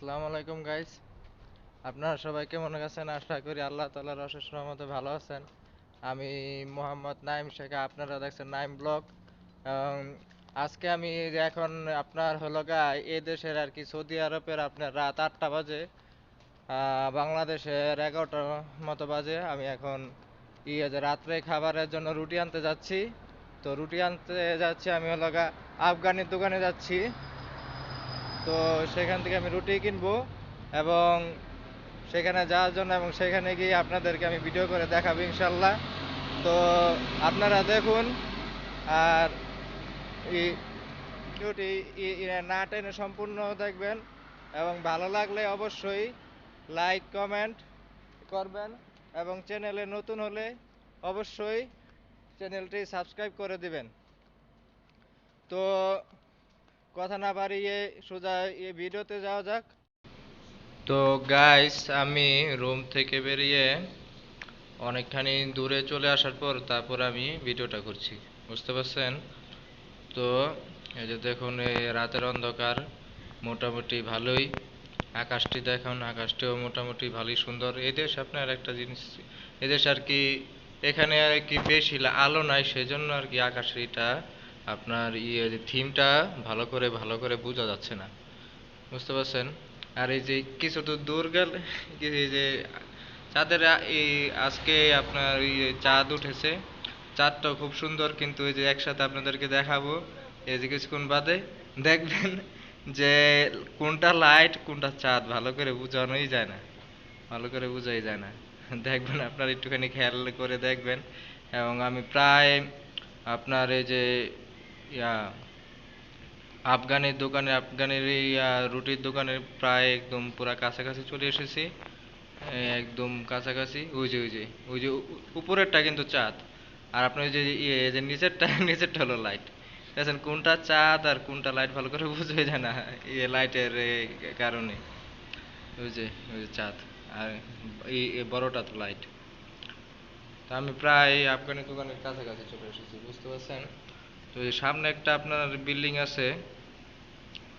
আসসালামু আলাইকুম গাইস আপনারা সবাই কেমন আছেন? আশা করি আল্লাহ তাআলার অশেষ রহমতে ভালো আছেন। আমি মোহাম্মদ নাইম শেখ, আপনারা দেখছেন নাইম ব্লগ। আজকে আমি এখন আপনার হলো গা, এই দেশের আর কি সৌদি আরবের আপনার রাত আটটা বাজে বাংলাদেশের এগারোটার মতো বাজে। আমি এখন ইয়ে যে রাত্রে খাবারের জন্য রুটি আনতে যাচ্ছি। তো রুটি আনতে যাচ্ছি আমি হলো গা, আফগানির দোকানে যাচ্ছি। তো সেখান থেকে আমি রুটি কিনবো এবং সেখানে যাওয়ার জন্য এবং সেখানে গিয়ে আপনাদেরকে আমি ভিডিও করে দেখাবো ইনশাল্লাহ। তো আপনারা দেখুন, আর ভিডিওটি না টেনে সম্পূর্ণ দেখবেন এবং ভালো লাগলে অবশ্যই লাইক কমেন্ট করবেন এবং চ্যানেলে নতুন হলে অবশ্যই চ্যানেলটি সাবস্ক্রাইব করে দিবেন। তো কথা না বাড়িয়ে সোজা এই ভিডিওতে যাওয়া যাক। তো গাইস আমি রুম থেকে বেরিয়ে অনেকখানি দূরে চলে আসার পর তারপর আমি ভিডিওটা করছি, বুঝতে পারছেন? তো এই যে দেখুন, এই রাতের অন্ধকার, মোটামুটি ভালোই। আকাশটি দেখুন, আকাশটিও মোটামুটি ভালোই সুন্দর। এদেশ আপনার একটা জিনিস, এদেশ আর কি, এখানে আর কি বেশি আলো নাই, সেজন্য আর কি আকাশটা আপনার ইয়ে থিমটা ভালো করে ভালো করে বোঝা যাচ্ছে না। বুঝতে পারছেন? আর এই যে কিছু তো দূর গেলে, এই যে চাঁদের এই আজকে আপনার ইয়ে চাঁদ উঠেছে। চাঁদটাও খুব সুন্দর, কিন্তু এই যে একসাথে আপনাদেরকে দেখাবো, এই যে কিছুক্ষণ বাদে দেখবেন যে কোনটা লাইট কোনটা চাঁদ, ভালো করে বোঝানোই যায় না। ভালো করে বোঝাই যায় না। দেখবেন আপনার একটুখানি খেয়াল করে দেখবেন। এবং আমি প্রায় আপনার এই যে ইয়া, আফগানের দোকানে আফগানের এই রুটির দোকানের প্রায় একদম পুরা কাছাকাছি চলে এসেছি। একদম কাছাকাছি। ওই যে ওই যে ওই যে উপরেরটা কিন্তু চাঁদ। আর আপনার যে ইয়ে যে নিচেরটা নিচেরটা হলো লাইট দেখছেন, কোনটা চাঁদ আর কোনটা লাইট ভালো করে বোঝা যায় না। ইয়ে লাইটের কারণে। ওই যে ওই যে চাঁদ। আর এই বড়টা তো লাইট তা আমি প্রায় আফগানের দোকানের কাছাকাছি চলে এসেছি, বুঝতে পারছেন? তো সামনে একটা আপনার বিল্ডিং আছে।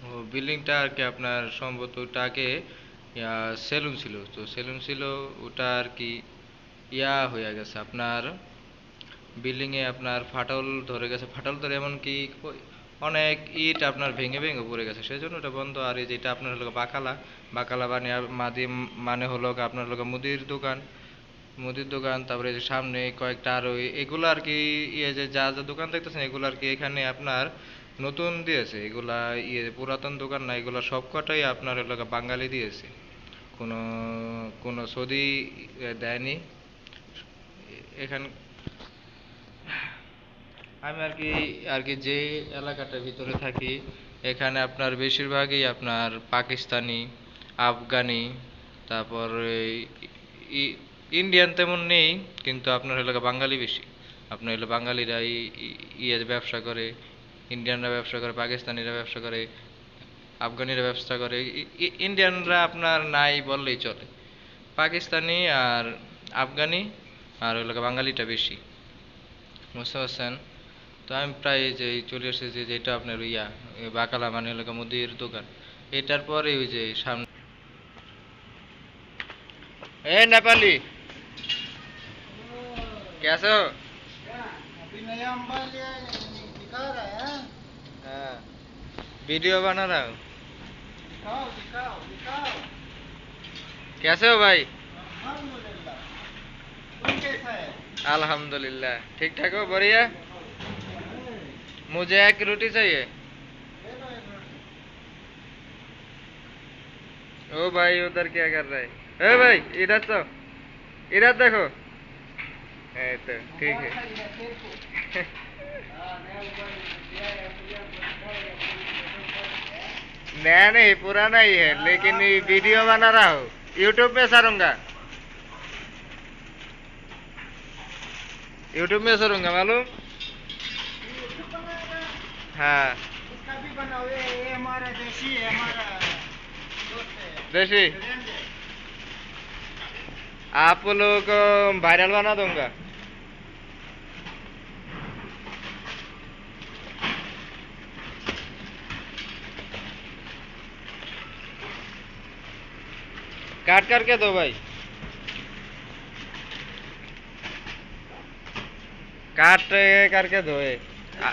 ও বিল্ডিংটা আর কি আপনার সম্ভবত ওটা আগে সেলুন ছিল। তো সেলুন ছিল, ওটা আর কি ইয়া হয়ে গেছে। আপনার বিল্ডিংয়ে আপনার ফাটল ধরে গেছে। ফাটল ধরে এমনকি অনেক ইট আপনার ভেঙে ভেঙে পড়ে গেছে। সেই জন্য ওটা বন্ধ। আর এই যেটা আপনার হলো বাকালা বাকালা মানে মানে হলো আপনার হলো মুদির দোকান। মুদির দোকান, তারপরে যে সামনে কয়েকটা আরও, এগুলো আর কি ইয়ে যে যা যা দোকান দেখতেছেন, এগুলো আর কি এখানে আপনার নতুন দিয়েছে। এগুলা ইয়ে পুরাতন দোকান না, এগুলা সবকটাই আপনার এলাকা বাঙালি দিয়েছে। কোনো কোনো সৌদি দেয়নি। এখান আমি আর কি আর কি যে এলাকাটার ভিতরে থাকি, এখানে আপনার বেশিরভাগই আপনার পাকিস্তানি, আফগানি, তারপর ইন্ডিয়ান তেমন নেই, কিন্তু আপনার হলো বাঙালি বেশি। আপনার হলো বাঙালিরা ইয়ে ব্যবসা করে ইন্ডিয়ানরা ব্যবসা করে, পাকিস্তানিরা ব্যবসা করে, আফগানিরা ব্যবসা করে। ইন্ডিয়ানরা আপনার নাই বললেই চলে। পাকিস্তানি আর আফগানি আর হলো বাঙালিটা বেশি। বুঝতে পারছেন? তো আমি প্রায় যে চলে এসেছি যে এটা আপনার ইয়া বাকালা মানে হলো মুদির দোকান। এটার পরে ওই যে সামনে এ নেপালি कैसे हो? अभी नया मोबाइल दिखा रहा है हाँ? हाँ, वीडियो बना रहा हूँ। दिखाओ दिखाओ दिखाओ। कैसे हो भाई? अल्हम्दुलिल्लाह। तुम कैसा है? अल्हम्दुलिल्लाह। ठीक ठाक हो? बढ़िया? मुझे एक रोटी चाहिए। ओ भाई उधर क्या कर रहा है? ए भाई इधर तो। इधर देखो। है तो ठीक है। नया नहीं, पुराना ही है, लेकिन वीडियो बना रहा हूँ। यूट्यूब में सरूँगा। यूट्यूब में सरूँगा, मालूम? हाँ। देशी आप लोगों को वायरल बना दूँगा। काट करके दो भाई काट करके दो ये आ-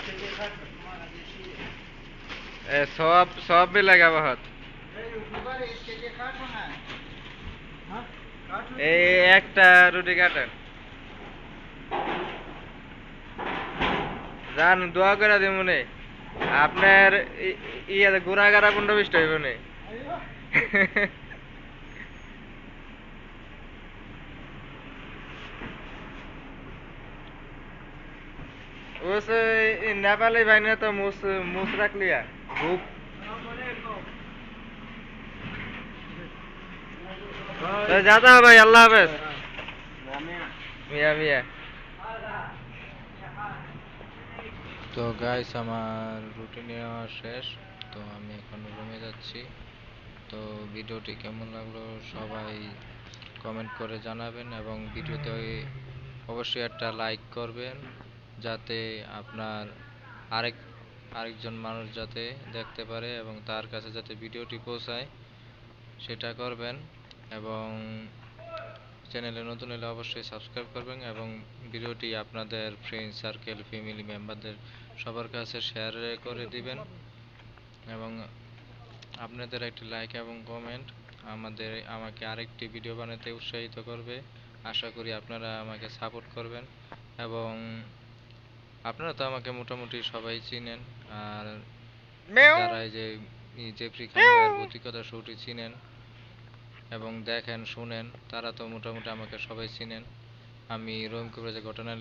ए, सौंफ सौंफ भी लगा बहुत এই একটা রুটি কাটেন যান দোয়া করে দিমুনে আপনার ই- ইয়ে গুড়া গাড়া পনেরো বিশ হইব নে उस नेपाली भाई ने तो मुस मुस रख लिया भूख तो जाता है भाई अल्लाह हाफिज মিয়া মিয়া তো গাইস আমার রুটি নেওয়া শেষ তো আমি এখন রুমে যাচ্ছি তো ভিডিওটি কেমন লাগলো সবাই কমেন্ট করে জানাবেন এবং ভিডিওতে অবশ্যই একটা লাইক করবেন যাতে আপনার আরেক, আরেকজন মানুষ যাতে দেখতে পারে এবং তার কাছে যাতে ভিডিওটি পৌঁছায়, সেটা করবেন এবং চ্যানেলে নতুন হলে অবশ্যই সাবস্ক্রাইব করবেন এবং ভিডিওটি আপনাদের ফ্রেন্ড সার্কেল ফ্যামিলি মেম্বারদের সবার কাছে শেয়ার করে দিবেন এবং আপনাদের একটি লাইক এবং কমেন্ট আমাদের, আমাকে আরেকটি ভিডিও বানাতে উৎসাহিত করবে। আশা করি আপনারা আমাকে সাপোর্ট করবেন এবং আপনারা তো আমাকে মোটামুটি সবাই চিনেন আর যারা এই যে জেফ্রি খানের প্রতিকতা শোটি চিনেন এবং দেখেন শুনেন তারা তো মোটামুটি আমাকে সবাই চিনেন। আমি রহিম কবিরাজের ঘটনা